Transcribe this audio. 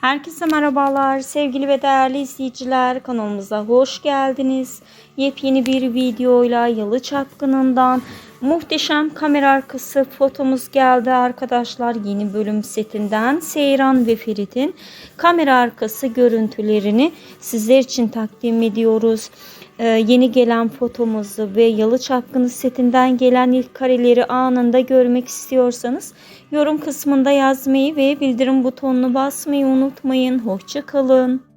Herkese merhabalar sevgili ve değerli izleyiciler kanalımıza hoş geldiniz. Yepyeni bir videoyla Yalı Çapkını'ndan muhteşem kamera arkası fotomuz geldi arkadaşlar. Yeni bölüm setinden Seyran ve Ferit'in kamera arkası görüntülerini sizler için takdim ediyoruz. Ee, yeni gelen fotomuzu ve Yalı Çapkını setinden gelen ilk kareleri anında görmek istiyorsanız yorum kısmında yazmayı ve bildirim butonunu basmayı unutmayın. Hoşçakalın.